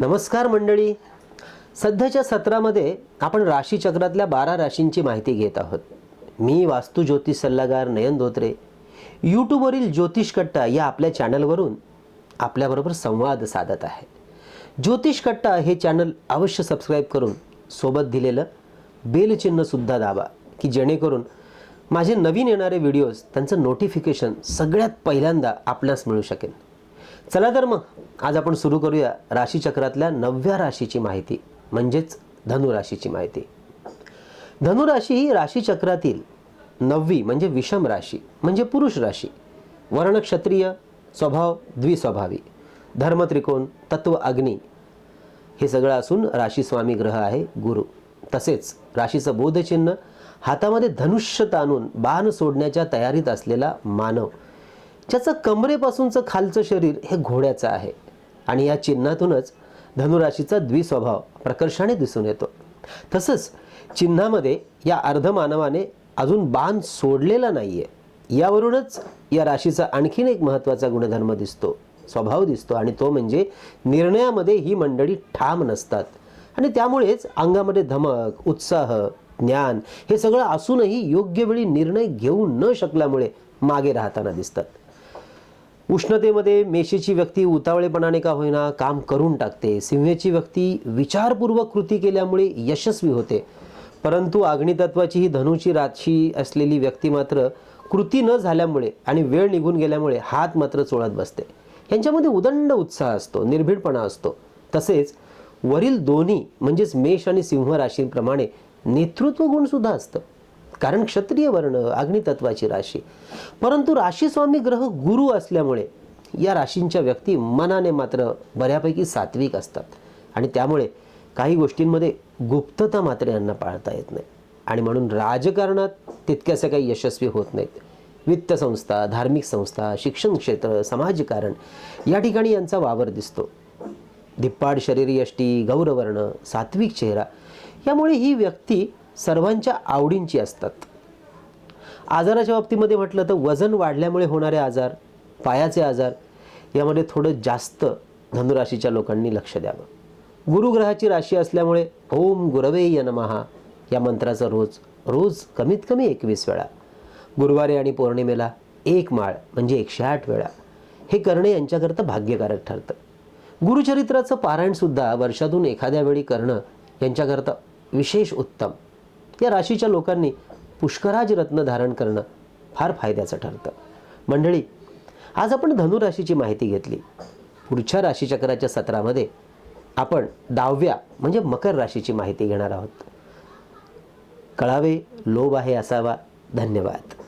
नमस्कार मंडळी. सध्याच्या सत्रामध्ये आपण राशीचक्रातल्या बारा राशींची माहिती घेत आहोत. मी वास्तू ज्योतिष सल्लागार नयन धोत्रे. यूट्यूबवरील ज्योतिष कट्टा या आपल्या चॅनलवरून आपल्याबरोबर संवाद साधत आहे. ज्योतिष कट्टा हे चॅनल अवश्य सबस्क्राईब करून सोबत दिलेलं बेलचिन्हसुद्धा दाबा की जेणेकरून माझे नवीन येणारे व्हिडिओज त्यांचं नोटिफिकेशन सगळ्यात पहिल्यांदा आपणास मिळू शकेल. चला तर मग आज आपण सुरू करूया राशीचक्रातल्या नवव्या राशीची माहिती म्हणजेच धनुराशीची माहिती. धनुराशी ही राशीचक्रातील नववी म्हणजे विषम राशी म्हणजे पुरुष राशी. वर्ण क्षत्रिय स्वभाव द्विस्वभावी. धर्मत्रिकोण तत्व अग्नी हे सगळं असून राशी स्वामी ग्रह आहे गुरु. तसेच राशीचं बोधचिन्ह हातामध्ये धनुष्य ताणून बाण सोडण्याच्या तयारीत असलेला मानव. ज्याचं कमरेपासूनचं खालचं शरीर हे घोड्याचं आहे. आणि या चिन्हातूनच धनुराशीचा द्विस्वभाव प्रकर्षाने दिसून येतो. तसंच चिन्हामध्ये या अर्धमानवाने अजून बाण सोडलेला नाही आहे यावरूनच या राशीचा आणखीन एक महत्त्वाचा गुणधर्म दिसतो. स्वभाव दिसतो आणि तो म्हणजे निर्णयामध्ये ही मंडळी ठाम नसतात. आणि त्यामुळेच अंगामध्ये धमक उत्साह ज्ञान हे सगळं असूनही योग्य वेळी निर्णय घेऊ न शकल्यामुळे मागे राहताना दिसतात. उष्णतेमध्ये मेषेची व्यक्ती उतावळेपणाने का होईना काम करून टाकते. सिंहेची व्यक्ती विचारपूर्वक कृती केल्यामुळे यशस्वी होते. परंतु अग्नितत्वाची ही धनुची राशी असलेली व्यक्ती मात्र कृती न झाल्यामुळे आणि वेळ निघून गेल्यामुळे हात मात्र चोळत बसते. यांच्यामध्ये उदंड उत्साह असतो निर्भीडपणा असतो. तसेच वरील दोन्ही म्हणजेच मेष आणि सिंह राशींप्रमाणे नेतृत्व गुणसुद्धा असतं. कारण क्षत्रिय वर्ण अग्नितत्वाची राशी. परंतु राशीस्वामी ग्रह गुरु असल्यामुळे या राशींच्या व्यक्ती मनाने मात्र बऱ्यापैकी सात्विक असतात. आणि त्यामुळे काही गोष्टींमध्ये गुप्तता मात्र यांना पाळता येत नाही. आणि म्हणून राजकारणात तितक्याशा काही यशस्वी होत नाहीत. वित्त संस्था धार्मिक संस्था शिक्षण क्षेत्र समाजकारण या ठिकाणी यांचा वावर दिसतो. धिप्पाड शरीर यष्टी गौरवर्ण सात्विक चेहरा यामुळे ही व्यक्ती सर्वांच्या आवडींची असतात. आजाराच्या बाबतीमध्ये म्हटलं तर वजन वाढल्यामुळे होणारे आजार पायाचे आजार यामध्ये थोडं जास्त धनुराशीच्या लोकांनी लक्ष द्यावं. गुरुग्रहाची राशी असल्यामुळे ओम गुरवे यनमहा नमहा या मंत्राचा रोज रोज कमीत कमी एकवीस वेळा. गुरुवारी आणि पौर्णिमेला एक माळ म्हणजे एकशे आठ वेळा. हे करणे यांच्याकरता भाग्यकारक ठरतं. गुरुचरित्राचं पारायणसुद्धा वर्षातून एखाद्या वेळी करणं यांच्याकरता विशेष उत्तम. या राशीच्या लोकांनी पुष्कराज रत्न धारण करणं फार फायद्याचं ठरतं. मंडळी आज आपण धनुराशीची माहिती घेतली. पुढच्या राशीचक्राच्या सत्रामध्ये आपण दहाव्या म्हणजे मकर राशीची माहिती घेणार आहोत. कळावे लोभ आहे असावा. धन्यवाद.